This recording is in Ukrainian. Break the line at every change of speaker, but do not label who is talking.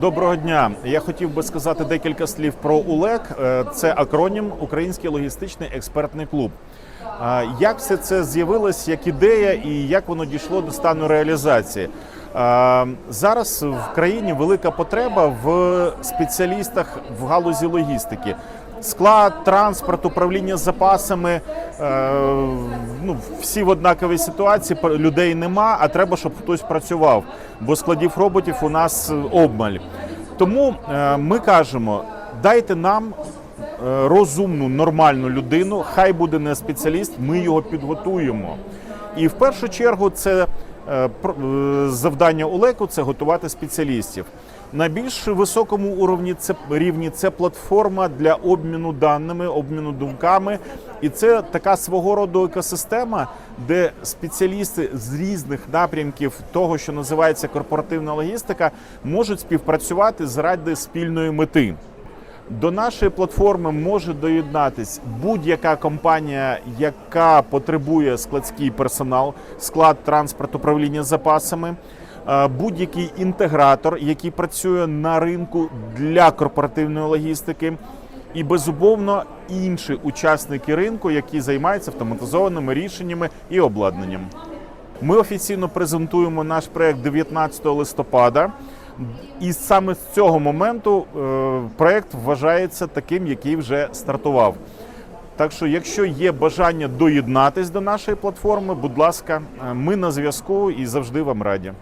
Доброго дня. Я хотів би сказати декілька слів про УЛЕК. Е, Це акронім Український логістичний експертний клуб. Як все це з'явилось як ідея і як воно дійшло до стану реалізації? Зараз в країні велика потреба в спеціалістах в галузі логістики. Склад, транспорт, управління запасами. е, Ну, всі в однаковій ситуації. Людей нема, а треба, щоб хтось працював. Бо складів роботів у нас обмаль. Тому е, ми кажемо: дайте нам е, розумну, нормальну людину. Хай буде не спеціаліст, ми його підготуємо. І в першу чергу це завдання УЛЕКу це готувати спеціалістів. На більш високому уровні це рівні це платформа для обміну даними, обміну думками, і це така свого роду екосистема, де спеціалісти з різних напрямків того, що називається корпоративна логістика, можуть співпрацювати заради спільної мети. До нашої платформи може доєднатись будь-яка компанія, яка потребує складський персонал, склад транспорт, управління запасами, будь-який інтегратор, який працює на ринку для корпоративної логістики, і безумовно інші учасники ринку, які займаються автоматизованими рішеннями і обладнанням. Ми офіційно презентуємо наш проект 19 листопада. І саме з цього моменту е, проект вважається таким, який вже стартував. Так що, якщо є бажання доєднатись до нашої платформи, будь ласка, е, ми на зв'язку і завжди вам раді.